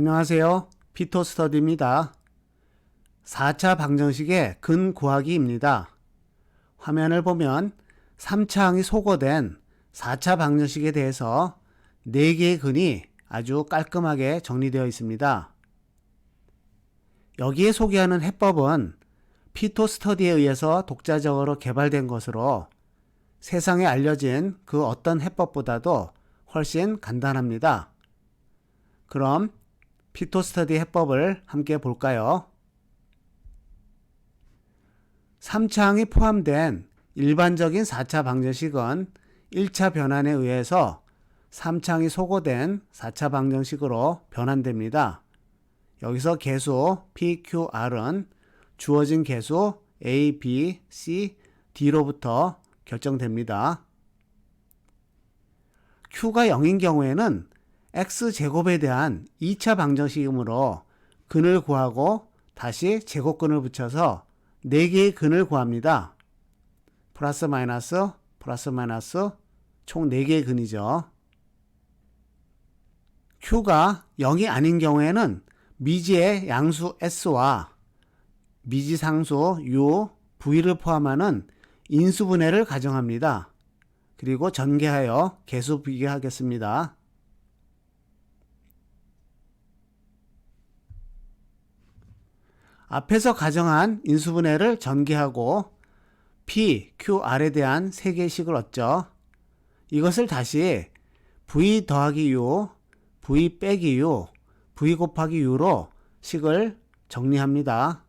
안녕하세요. 피토스터디입니다. 4차 방정식의 근 구하기입니다. 화면을 보면 3차 항이 소거된 4차 방정식에 대해서 4개의 근이 아주 깔끔하게 정리되어 있습니다. 여기에 소개하는 해법은 피토 스터디에 의해서 독자적으로 개발된 것으로 세상에 알려진 그 어떤 해법보다도 훨씬 간단합니다. 그럼 피토스터디 해법을 함께 볼까요? 3차항이 포함된 일반적인 4차 방정식은 1차 변환에 의해서 3차항이 소거된 4차 방정식으로 변환됩니다. 여기서 개수 PQR은 주어진 개수 A, B, C, D로부터 결정됩니다. Q가 0인 경우에는 X제곱에 대한 2차 방정식이므로 근을 구하고 다시 제곱근을 붙여서 4개의 근을 구합니다. 플러스 마이너스 플러스 마이너스 총 4개의 근이죠. Q가 0이 아닌 경우에는 미지의 양수 S와 미지 상수 U, V를 포함하는 인수분해를 가정합니다. 그리고 전개하여 개수 비교하겠습니다. 앞에서 가정한 인수분해를 전개하고 P, Q, R에 대한 세 개식을 얻죠. 이것을 다시 V 더하기 U, V 빼기 U, V 곱하기 U로 식을 정리합니다.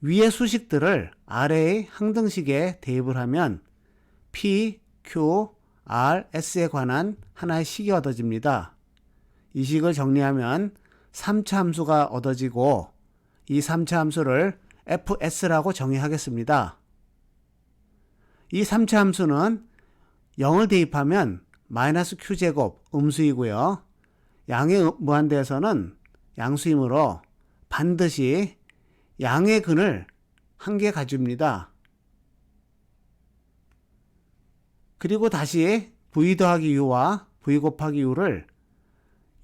위의 수식들을 아래의 항등식에 대입을 하면 P, Q, R, S에 관한 하나의 식이 얻어집니다. 이 식을 정리하면 3차 함수가 얻어지고 이 3차 함수를 fs라고 정의하겠습니다. 이 3차 함수는 0을 대입하면 마이너스 q제곱 음수이고요. 양의 무한대에서는 양수이므로 반드시 양의 근을 한 개 가집니다. 그리고 다시 v 더하기 u와 v 곱하기 u를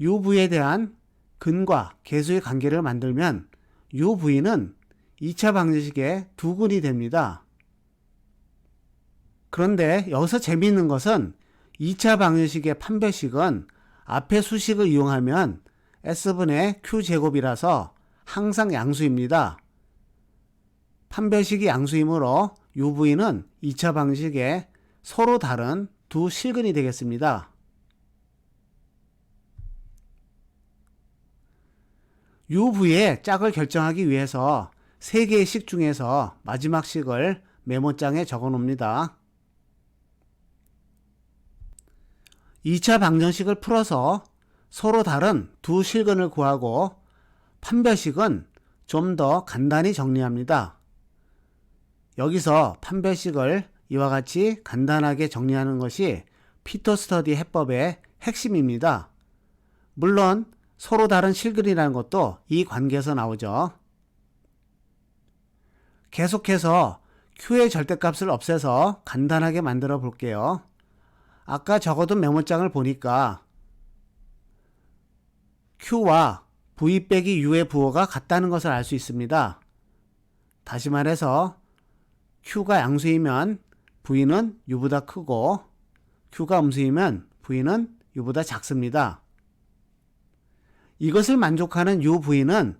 uv에 대한 근과 개수의 관계를 만들면 UV는 2차 방정식의 두 근이 됩니다. 그런데 여기서 재미있는 것은 2차 방정식의 판별식은 앞의 수식을 이용하면 S분의 Q제곱이라서 항상 양수입니다. 판별식이 양수이므로 UV는 2차 방식의 서로 다른 두 실근이 되겠습니다. UV의 짝을 결정하기 위해서 3개의 식 중에서 마지막 식을 메모장에 적어 놓습니다. 2차 방정식을 풀어서 서로 다른 두 실근을 구하고 판별식은 좀 더 간단히 정리합니다. 여기서 판별식을 이와 같이 간단하게 정리하는 것이 피터 스터디 해법의 핵심입니다. 물론 서로 다른 실근이라는 것도 이 관계에서 나오죠. 계속해서 Q의 절대값을 없애서 간단하게 만들어 볼게요. 아까 적어둔 메모장을 보니까 Q와 V 빼기 U의 부호가 같다는 것을 알 수 있습니다. 다시 말해서 Q가 양수이면 V는 U보다 크고 Q가 음수이면 V는 U보다 작습니다. 이것을 만족하는 UV는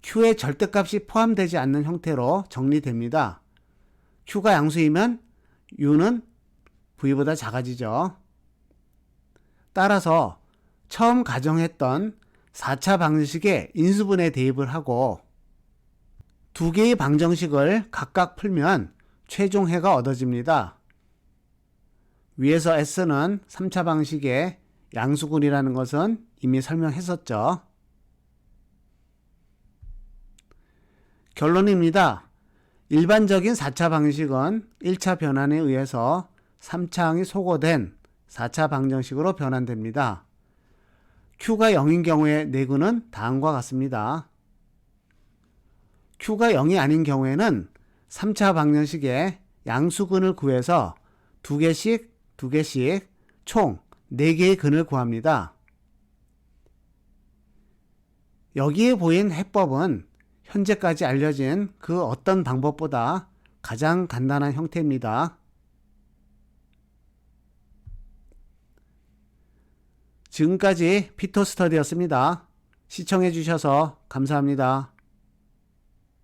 Q의 절대값이 포함되지 않는 형태로 정리됩니다. Q가 양수이면 U는 V보다 작아지죠. 따라서 처음 가정했던 4차 방정식에 인수분해 대입을 하고 두 개의 방정식을 각각 풀면 최종 해가 얻어집니다. 위에서 S는 3차 방식의 양수근이라는 것은 이미 설명했었죠. 결론입니다. 일반적인 4차 방식은 1차 변환에 의해서 3차항이 소거된 4차 방정식으로 변환됩니다. Q가 0인 경우에 내근은 다음과 같습니다. Q가 0이 아닌 경우에는 3차 방정식의 양수근을 구해서 2개씩 2개씩 총 4개의 근을 구합니다. 여기에 보인 해법은 현재까지 알려진 그 어떤 방법보다 가장 간단한 형태입니다. 지금까지 피터 스터디였습니다. 시청해 주셔서 감사합니다.